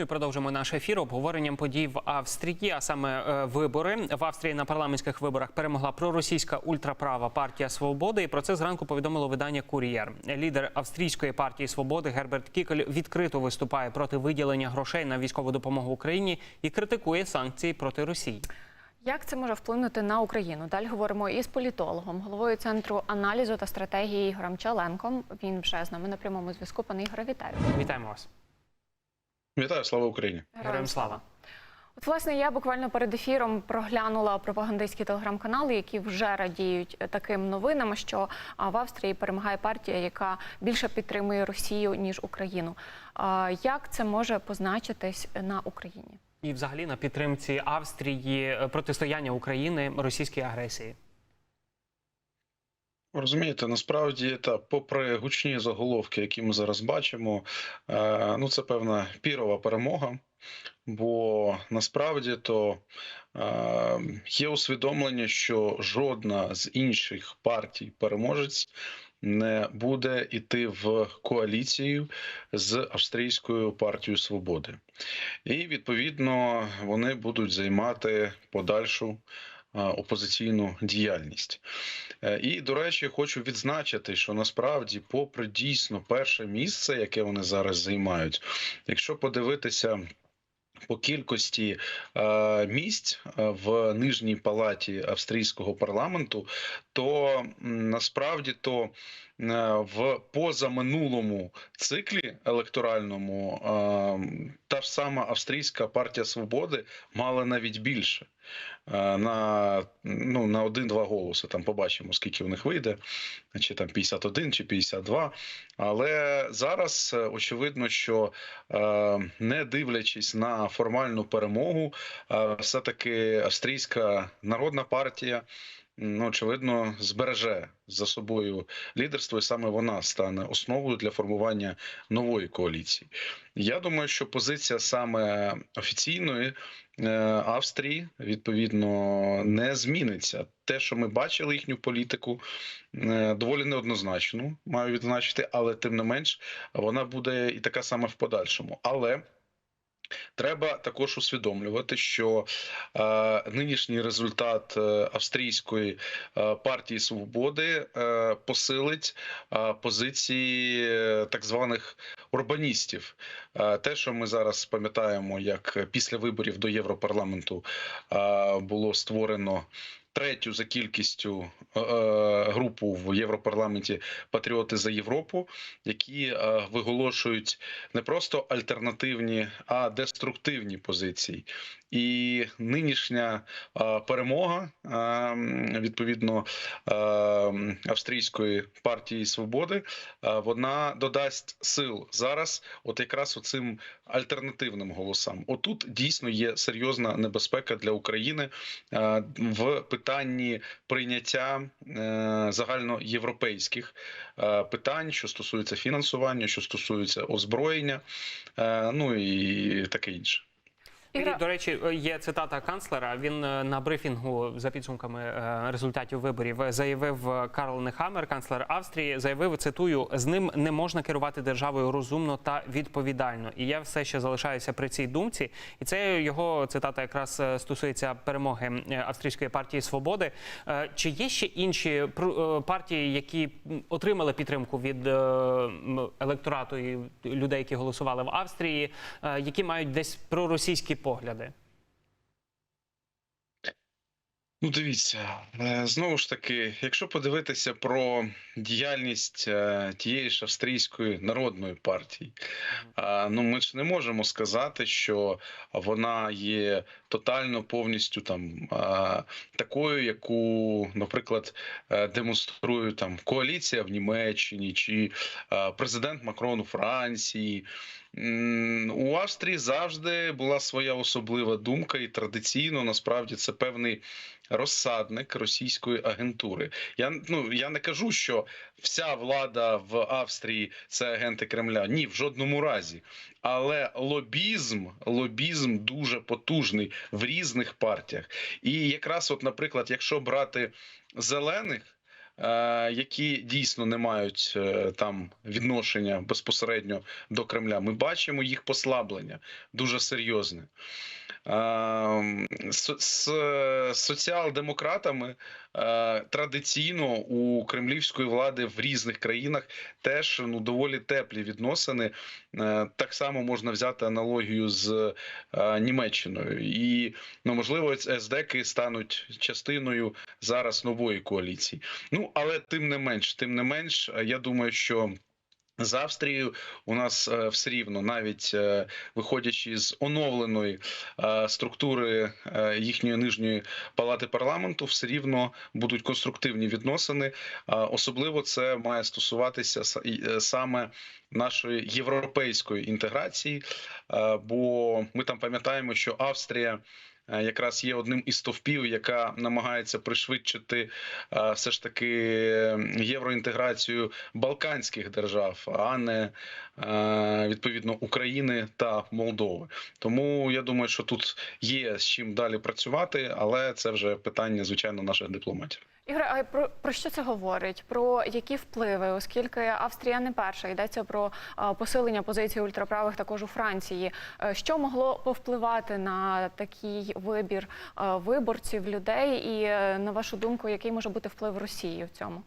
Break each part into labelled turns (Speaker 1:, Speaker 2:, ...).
Speaker 1: Ну і продовжимо наш ефір обговоренням подій в Австрії, а саме е, вибори в Австрії на парламентських виборах перемогла проросійська ультраправа партія Свободи. І про це зранку повідомило видання Кур'єр. Лідер австрійської партії Свободи Герберт Кікель відкрито виступає проти виділення грошей на військову допомогу Україні і критикує санкції проти Росії.
Speaker 2: Як це може вплинути на Україну? Далі говоримо із політологом, головою центру аналізу та стратегії Ігорем Чаленком. Він вже з нами на прямому зв'язку. Пане Ігоре, вітаю.
Speaker 1: Вітаємо вас.
Speaker 3: Вітаю, слава Україні.
Speaker 1: Героям слава.
Speaker 2: От, власне, я буквально перед ефіром проглянула пропагандистські телеграм-канали, які вже радіють таким новинам, що в Австрії перемагає партія, яка більше підтримує Росію ніж Україну. Як це може позначитись на Україні?
Speaker 1: І взагалі на підтримці Австрії е, протистояння України російській агресії.
Speaker 3: Розумієте, насправді та попри гучні заголовки, які ми зараз бачимо, е, ну це певна пірова перемога. Бо насправді то е, є усвідомлення, що жодна з інших партій переможець не буде йти в коаліцію з австрійською партією свободи, і відповідно вони будуть займати подальшу опозиційну діяльність. Е, І, до речі, хочу відзначити, що насправді, попри дійсно перше місце, яке вони зараз займають, якщо подивитися. По кількості е, місць е, в нижній палаті австрійського парламенту, то насправді то е, в позаминулому циклі електоральному е, та ж сама австрійська партія свободи мала навіть більше е, на, ну, на один-два голоси. Там побачимо, скільки в них вийде, чи там 51, чи 52. Але зараз е, очевидно, що е, не дивлячись на формальну перемогу, е, все-таки австрійська народна партія. Ну, очевидно, збереже за собою лідерство, і саме вона стане основою для формування нової коаліції. Я думаю, що позиція саме офіційної е, Австрії відповідно не зміниться. Те, що ми бачили їхню політику, е, доволі неоднозначну, маю відзначити, але тим не менш вона буде і така сама в подальшому. Але Треба також усвідомлювати, що е, нинішній результат е, австрійської е, партії свободи е, посилить е, позиції е, так званих урбаністів. Те, що ми зараз пам'ятаємо, як після виборів до Європарламенту було створено. Третю за кількістю е, е, групу в Європарламенті Патріоти за Європу, які е, виголошують не просто альтернативні, а деструктивні позиції. І нинішня перемога відповідно австрійської партії свободи, вона додасть сил зараз, от якраз оцим альтернативним голосам. Отут дійсно є серйозна небезпека для України в питанні прийняття е, загальноєвропейських е, питань, що стосується фінансування, що стосується озброєння, е, ну і таке інше.
Speaker 2: Ігра-
Speaker 1: До речі, є цитата канцлера. Він е, на брифінгу за підсумками е, результатів виборів е, заявив е, Карл Нехамер, канцлер Австрії, заявив цитую: з ним не можна керувати державою розумно та відповідально. І я все ще залишаюся при цій думці. І це його цитата якраз е, стосується перемоги е, австрійської партії свободи. Е, Чи є ще інші е, партії, які отримали підтримку від е, електорату і людей, які голосували в Австрії, е, які мають десь проросійські погляди?
Speaker 3: Ну, дивіться, е, знову ж таки, якщо подивитися про діяльність е, тієї ж австрійської народної партії, ну ми ж не можемо сказати, що вона є тотально повністю там такою, яку, наприклад, е, демонструє там коаліція в Німеччині чи президент Макрон у Франції. У Австрії завжди була своя особлива думка, і традиційно насправді це певний розсадник російської агентури. Я ну я не кажу, що вся влада в Австрії це агенти Кремля. Ні, в жодному разі. Але лобізм, лобізм дуже потужний в різних партіях. І якраз, от, наприклад, якщо брати зелених. Е, які дійсно не мають е, там відношення безпосередньо до Кремля. Ми бачимо їх послаблення дуже серйозне. З, з соціал-демократами е, традиційно у кремлівської влади в різних країнах теж ну доволі теплі відносини. Е, Так само можна взяти аналогію з е, Німеччиною, і ну можливо СДЕКи стануть частиною зараз нової коаліції. Ну але тим не менш, тим не менш, я думаю, що. З Австрією у нас е, все рівно, навіть е, виходячи з оновленої е, структури їхньої нижньої палати парламенту, все рівно будуть конструктивні відносини. Особливо це має стосуватися саме нашої європейської інтеграції, бо ми там пам'ятаємо, що Австрія. Е, Якраз є одним із стовпів, яка намагається пришвидшити е, все ж таки євроінтеграцію Балканських держав, а не е, відповідно України та Молдови. Тому я думаю, що тут є з чим далі працювати, але це вже питання, звичайно, наших дипломатів.
Speaker 2: Ігор, а про, про що це говорить? Про які впливи? Оскільки Австрія не перша, йдеться про посилення позиції ультраправих також у Франції. Е, Що могло повпливати на такий вибір виборців, людей? І е, на вашу думку, який може бути вплив Росії в цьому?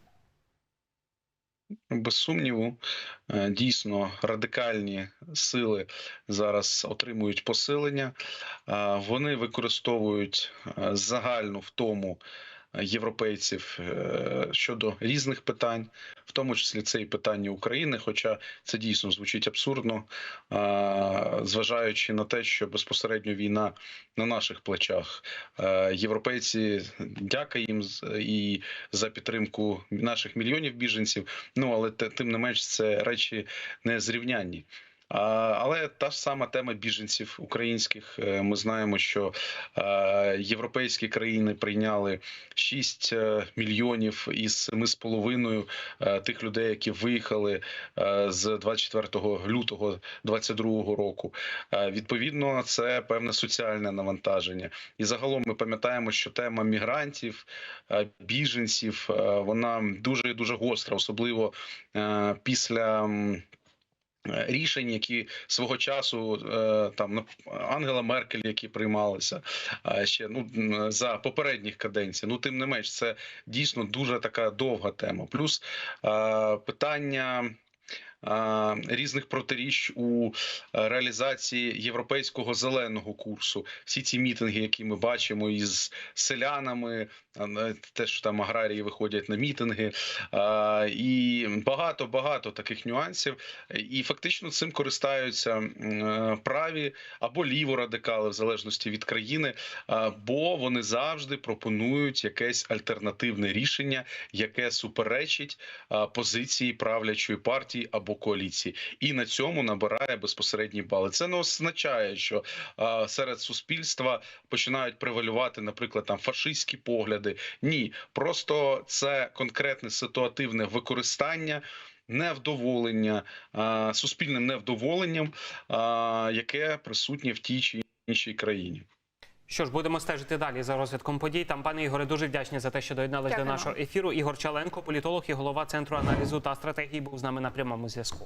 Speaker 3: Без сумніву, е, дійсно радикальні сили зараз отримують посилення. Вони використовують загальну втому європейців е, щодо різних питань, в тому числі це і питання України. Хоча це дійсно звучить абсурдно, зважаючи на те, що безпосередньо війна на наших плечах. Е, Європейці дяка їм і за підтримку наших мільйонів біженців. Ну але тим не менш це речі не зрівнянні. Але та ж сама тема біженців українських. Е, Ми знаємо, що е, європейські країни прийняли 6 е, мільйонів із 7,5 е, тих людей, які виїхали з 24 лютого 2022 року. Відповідно, це певне соціальне навантаження. І загалом ми пам'ятаємо, що тема мігрантів, біженців, вона дуже дуже гостра, особливо після. Е, Рішень, які свого часу е, там Ангела Меркель, які приймалися ще ну за попередніх каденцій. Ну тим не менш, це дійсно дуже така довга тема. Плюс е, питання. Е, Різних протиріч у е, реалізації європейського зеленого курсу, всі ці мітинги, які ми бачимо із селянами, е, те, що там аграрії виходять на мітинги, і багато багато таких нюансів. І фактично цим користаються праві або ліворадикали, в залежності від країни, бо вони завжди пропонують якесь альтернативне рішення, яке суперечить позиції правлячої партії або коаліції, і на цьому набирає безпосередні бали. Це не означає, що а, серед суспільства починають превалювати, наприклад, там фашистські погляди. Ні, просто це конкретне ситуативне використання. Невдоволення суспільним невдоволенням, яке присутнє в тій чи іншій країні.
Speaker 1: Що ж, будемо стежити далі за розвитком подій. Там, пане Ігоре, дуже вдячні за те, що доєдналися до нашого ефіру. Ігор Чаленко, політолог і голова центру аналізу та стратегії, був з нами на прямому зв'язку.